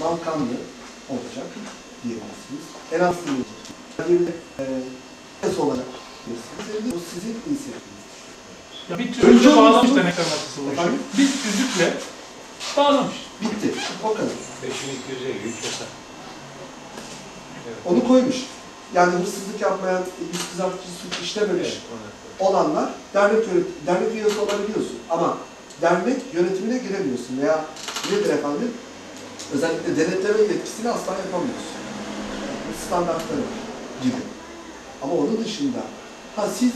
Balkanlı olacak diyebilirsiniz. En az bir e, yasa olarak diyebilirsiniz. Bu sizin inisiyatifiniz. Ya bir Önce tüzükle bağlamış denek anlatısı bu işi. Bir tüzükle bağlamış. Bitti. O kadar. 5253 yasa. Evet. Onu koymuş. Yani hırsızlık yapmayan, yüz kızartıcı suç işlememiş Evet, olanlar dernek, dernek üyesi olabiliyorsun. Ama dernek yönetimine giremiyorsun veya nedir efendim? Özellikle denetleme yetkisini asla yapamıyorsun. Bu standartları gibi. Ama onun dışında ha siz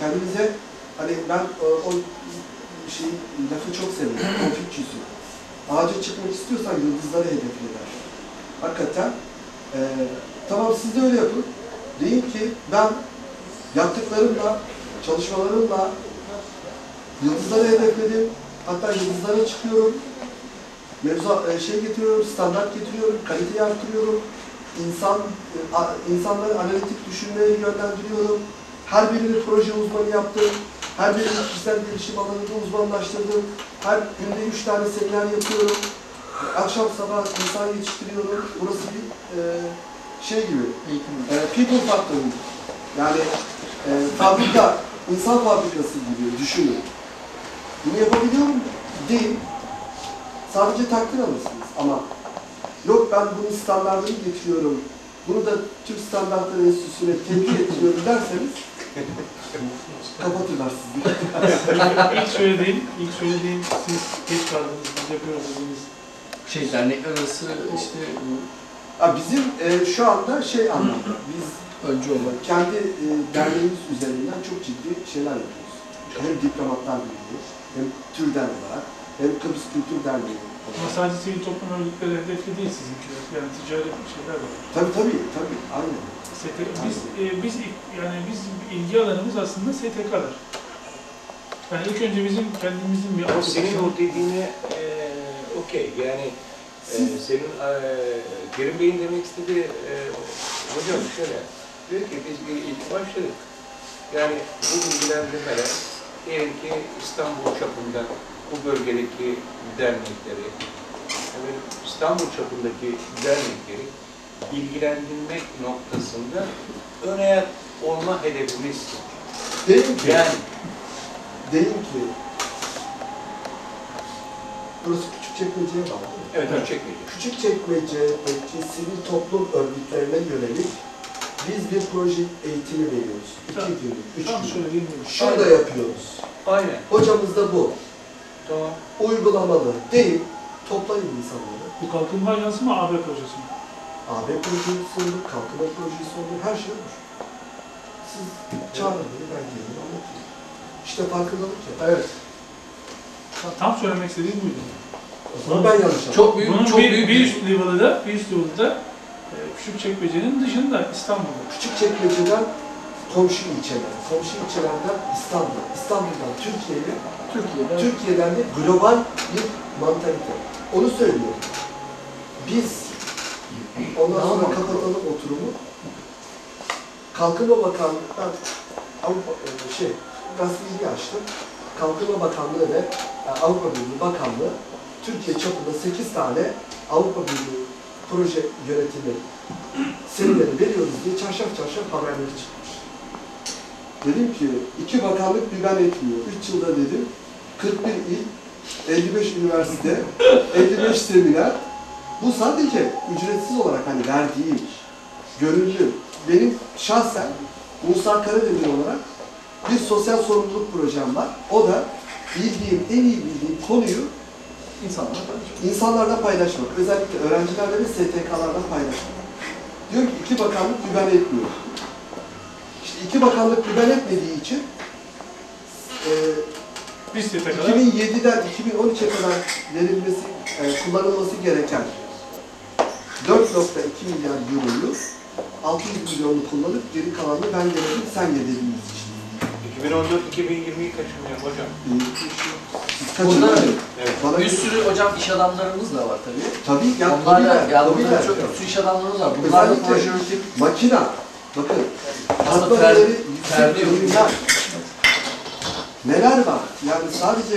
kendinize hani ben o, o şey lafı çok seviyorum. Konfüçyüsü. Ağaca çıkmak istiyorsan yıldızları hedefle. Hakikaten eee tamam siz de öyle yapın. Deyin ki ben yaptıklarımla, çalışmalarımla yıldızları hedefledim. Hatta yıldızlara çıkıyorum. Mevzu e, şey getiriyorum, standart getiriyorum, kaliteyi arttırıyorum. İnsan e, a- insanları analitik düşünmeye yönlendiriyorum. Her birini proje uzmanı yaptım. Her birini kişisel gelişim alanında uzmanlaştırdım. Her günde üç tane seminer yapıyorum. Akşam sabah insan yetiştiriyorum. Burası bir e, şey gibi, e, people factory. Yani e, fabrika, insan fabrikası gibi düşünün. Bunu yapabiliyor muyum? Değil. Sadece takdir alırsınız ama yok ben bunun standartını getiriyorum, bunu da Türk Standartları Enstitüsü'ne tebliğ ettiriyorum derseniz kapatırlar sizi. ilk söylediğim, ilk söylediğim siz geç kaldınız, biz yapıyoruz dediğiniz Şey dernekler arası işte Ha, bizim e, şu anda şey anlamda, biz öncü olarak kendi e, derneğimiz üzerinden çok ciddi şeyler yapıyoruz. Hem diplomatlar birliği, hem türden olarak, hem Kıbrıs Kültür Derneği Ama sadece sivil toplum örgütleri hedefli değil sizinkiler. Yani ticari şeyler de var. Tabii tabii, tabii, aynen. ST biz, e, biz yani biz ilgi alanımız aslında STK'lar. Yani ilk önce bizim kendimizin bir Ama senin o dediğine eee okey yani Siz- senin eee Kerim Bey'in demek istediği eee, hocam şöyle diyor ki biz bir ilk başladık. Yani bu bilgilendirmeler diyelim ki İstanbul çapında bu bölgedeki dernekleri evet, İstanbul çapındaki dernekleri bilgilendirmek noktasında ön ayak olma hedefimiz. Deyin ki, Yani deyin ki, burası Küçükçekmece'ye bağlı. değil mi? evet Evet. ölçekmeyecek. Küçükçekmece'deki sivil toplum örgütlerine yönelik biz bir proje eğitimi veriyoruz. İki Tamam. günlük, üç Tam günlük. Şurada yapıyoruz. Aynen. Hocamız da bu. Tamam. Uygulamalı değil. Toplayın insanları. Bu kalkınma ajansı mı AB projesi mi? AB projesi olur, kalkınma projesi olur, her şey olur. Siz çağırın beni, ben geleyim anlatayım. İşte farkındalık ya. evet. Tam söylemek istediğim buydu. O zaman ben yanlış anladım. Çok büyük Bunun çok bir, büyük bir üst level'ı da, bir üst level'ı da e, Küçükçekmece'nin dışında İstanbul'da. Küçükçekmece'den komşu ilçeler, komşu ilçelerden İstanbul, İstanbul'dan Türkiye'ye, Türkiye'de Türkiye'den de global bir mantalite. Onu söylüyorum. Biz ondan sonra mantıklı. kapatalım oturumu. Kalkınma Bakanlığı, ben Avrupa, e, şey, gazeteciliği açtım. Kalkınma Bakanlığı ve e, Avrupa Birliği Bakanlığı Türkiye çapında 8 tane Avrupa Birliği proje yönetimi semineri veriyoruz diye çarşaf çarşaf haberleri çıkmış. Dedim ki iki bakanlık dümen etmiyor. Üç yılda dedim 41 il, 55 üniversite, 55 seminer. Bu sadece ücretsiz olarak hani verdiğim, gönüllü. Benim şahsen Musa Karademir olarak bir sosyal sorumluluk projem var. O da bildiğim, en iyi bildiğim konuyu insanlar insanlarla paylaşmak. Özellikle öğrencilerle ve STK'larla paylaşmak. Diyor ki iki bakanlık güven etmiyor. İki bakanlık güven etmediği için e, Biz STK'lar 2007'den 2013'e kadar verilmesi, e, kullanılması gereken 4.2 milyar euroyu 600 milyonu kullanıp geri kalanını ben yemedim, sen ye dediğimiz için. 2014-2020'yi kaçırmıyor hocam. E, siz. Evet. Bana bir sürü hocam iş adamlarımız da var tabii. Tabii ya, Onlarla, tabii ya tabii burada çok sürü iş adamlarımız var. Bunlarla Özellikle proje yönetip makina, bakın, Aslında ferdi yok. ürünler. Neler var? Yani sadece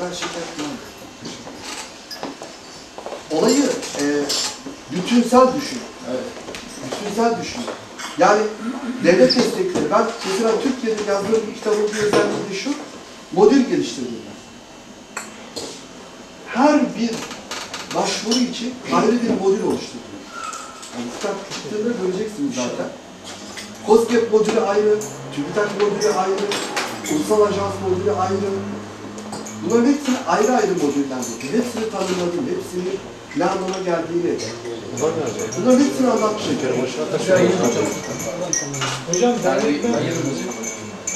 ben kullanmıyorum. olayı e, bütünsel düşün. Evet. Bütünsel düşün. Yani devlet destekleri. Ben mesela Türkiye'de yazdığım bir kitabın bir özelliği de şu. Modül geliştirdim ben. Her bir başvuru için ayrı bir modül oluşturdum. Yani kitap çıktığında göreceksiniz zaten. COSGAP modülü ayrı, TÜBİTAK modülü ayrı, Ulusal Ajans modülü ayrı. Bunların hepsini ayrı ayrı modüllendirdim. Hepsini tanımladım, hepsinin ne anlama geldiğini. Bunların hepsini anlattım. Hocam yok.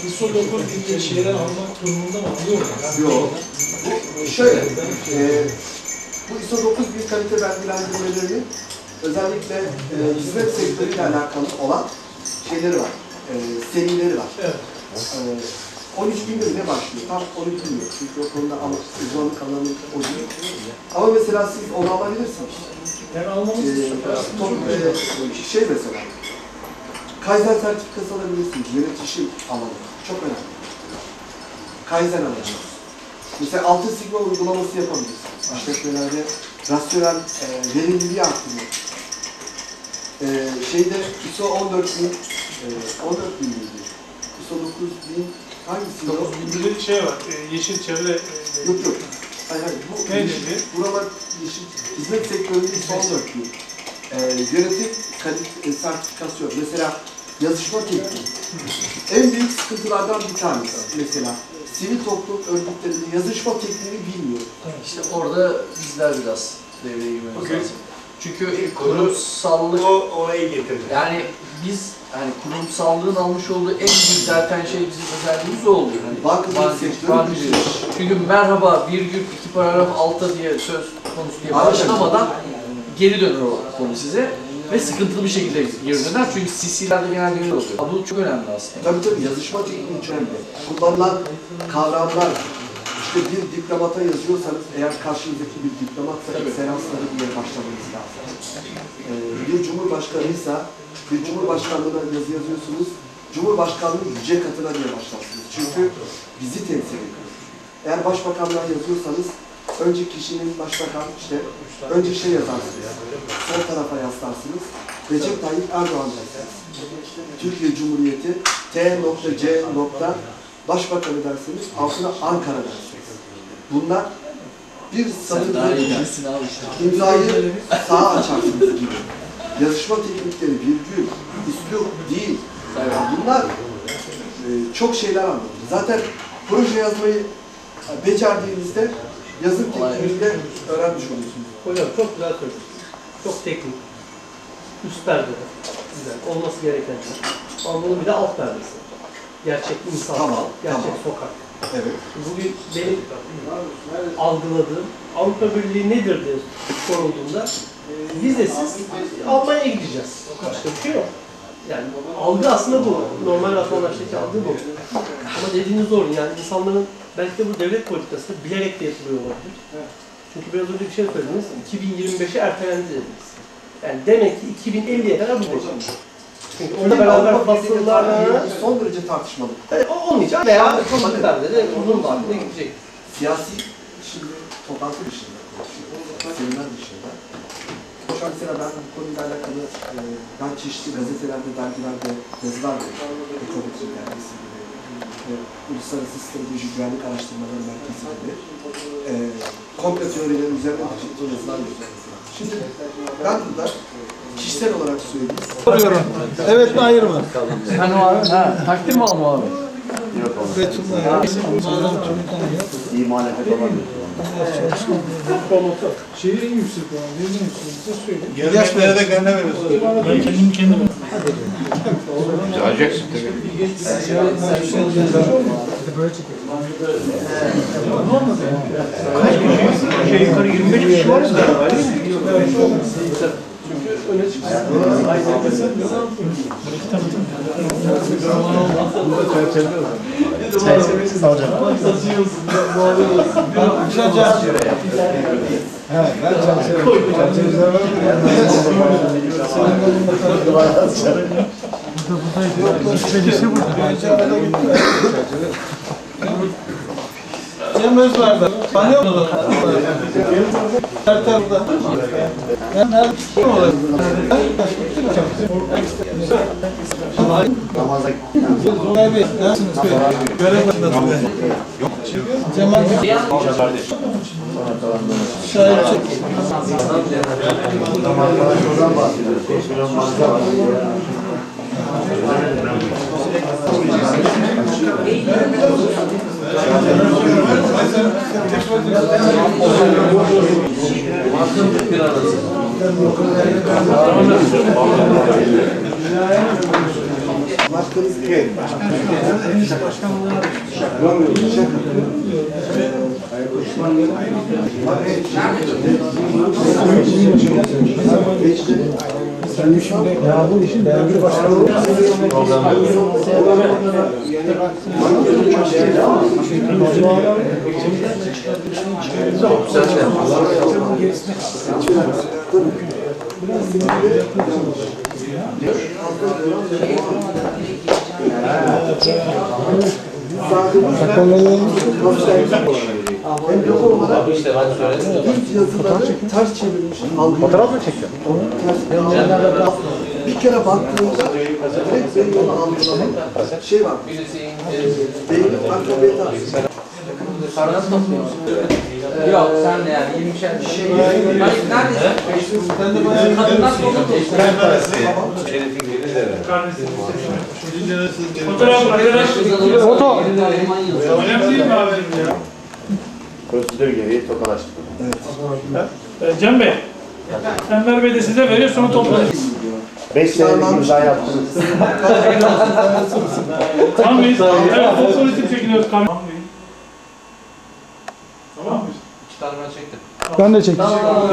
ISO 9 gibi şeyler almak durumunda mı? Mu? Yok. Bu şöyle, e, bu ISO 9000 kalite belgelendirmelerinin özellikle e, hizmet sektörüyle alakalı olan şeyleri var, e, serileri var. Evet. E, 13 bin ne başlıyor? Tam 12 bin yok. Çünkü o konuda ama uzmanlık alanı o değil. Ama mesela siz onu alabilirsiniz. Yani almamız Ee, top- e, şey mesela, Kaizen sertifikası alabilirsiniz, yönetişim alanı. Çok önemli. Kaizen alanı. Mesela altın sigma uygulaması yapabilirsiniz. İşletmelerde rasyonel e, verimliliği arttırıyor. E, şeyde ISO 14000, e, 14000 miydi? ISO 9000, hangisiydi o? Bir de şey var, e, yeşil çevre e, Yok yok. Hayır hayır. Bu Ne yeşil- dedi? Buralar yeşil, hizmet sektöründe son dörtlüğü. Ee, yönetim kalite, e, sertifikasyon. Mesela yazışma tekniği. En büyük sıkıntılardan bir tanesi. Mesela sivil toplum örgütlerinde yazışma tekniğini bilmiyor. İşte orada bizler biraz devreye girmemiz Bugün lazım. Çünkü kurumsallık O olayı getirdi. yani biz yani kurumsallığın almış olduğu en büyük zaten şey bizim özelliğimiz o oluyor. Hani Bankacılık sektörü. Çünkü merhaba virgül iki paragraf altta diye söz konusu diye başlamadan geri dönür o konu size ve sıkıntılı bir şekilde geri döner çünkü CC'lerde genelde öyle oluyor. Bu çok önemli aslında. Tabii tabii yazışma tekniği çok önemli. Kullanılan kavramlar, işte bir diplomata yazıyorsanız eğer karşınızdaki bir diplomatsa Tabii. ekselansları diye başlamanız lazım. Ee, bir cumhurbaşkanıysa bir cumhurbaşkanlığına yazı yazıyorsunuz, cumhurbaşkanlığı yüce katına diye başlarsınız. Çünkü bizi temsil ediyor. Eğer başbakanlığa yazıyorsanız önce kişinin başbakan işte önce şey yazarsınız, sol tarafa yaslarsınız, Recep Tayyip Erdoğan dersiniz. Türkiye Cumhuriyeti T.C. Başbakanı dersiniz, altına Ankara dersiniz. Bunlar bir satır imzayı sağa açarsınız gibi. Yazışma teknikleri, virgül, üslup, dil, yani bunlar e, çok şeyler anlatır. Zaten proje yazmayı becerdiğinizde yazım tekniğini de öğrenmiş oluyorsunuz. Hocam çok güzel söylediniz. Çok teknik. Üst perde de güzel. Olması gereken şey. Ama bunun bir de alt perdesi. Gerçek insan, Tamam, gerçek tamam. sokak. Evet. Bugün benim algıladığım Avrupa Birliği nedir diye sorulduğunda vizesiz Almanya'ya gideceğiz. Başka bir şey yok. Yani algı aslında bu. Normal vatandaştaki algı bu. Ama dediğiniz doğru. Yani insanların belki de bu devlet politikası bilerek de yapılıyor olabilir. Çünkü biraz önce bir şey söylediniz. 2025'e ertelendi dediniz. Yani demek ki 2050'ye kadar bu olacak. Çünkü onunla beraber basınlarla son derece tartışmalı. yani olmayacak veya çok ileride de uzun vadede gidecek. Siyasi şimdi toplantı dışında konuşuyoruz. Seminer dışında. Şu an mesela ben bu konuyla alakalı e, ben çeşitli gazetelerde, dergilerde yazılar veriyorum. Ekonomi dergisi gibi, e, Uluslararası Strateji Güvenlik Araştırmaları Merkezi gibi. E, komple teorilerin üzerine yazılar yazıyorum. Şimdi ben burada kişisel olarak söyleyeyim. Soruyorum. Evet mi hayır mı? Sen o abi, ha, takdir mi alma abi? Betullah ya. Mağaram kimi tanıyor? Şehir en yüksek olan, en yüksek söyle. İlyas Bey'e de kendine veriyorsun. Ben kendim kendime. Alacaksın tabii. Şey yukarı 25 kişi var galiba değil mi? He, ben çerçeve. Çerçeve var mı? Senin kolunda tanıdım. Çerçevede gitti. Cem Özber'den. Tanıyor musun? Her tarafta. Şey. Cemal. Şahit çok. bahsediyoruz. Bir arası. Başkanınız kim? Sen şimdi ya bu işin değerli başkanı Hem yok olarak işte ben söyledim. Türk yazıları ters çevrilmiş. Fotoğraf mı çekiyor? Bir kere baktığımda direkt benim onu algılamam. Şey var. Beyin alfabet Yok sen de yani 20'şer şey. Hayır neredesin? Kadınlar Kardeşim. Fotoğraf arkadaş. Foto. Önemli değil mi haberim ya? Prosedür gereği tokalaştık. Ee, Cem Bey. Enver Bey de size veriyor sonra toplanır. 5 senelik imza yaptınız. Tamam mıyız? Evet, fotoğraf için çekiliyoruz. Tamam mıyız? Tamam mıyız? İki tane ben çektim. Ben de çektim. Tamam.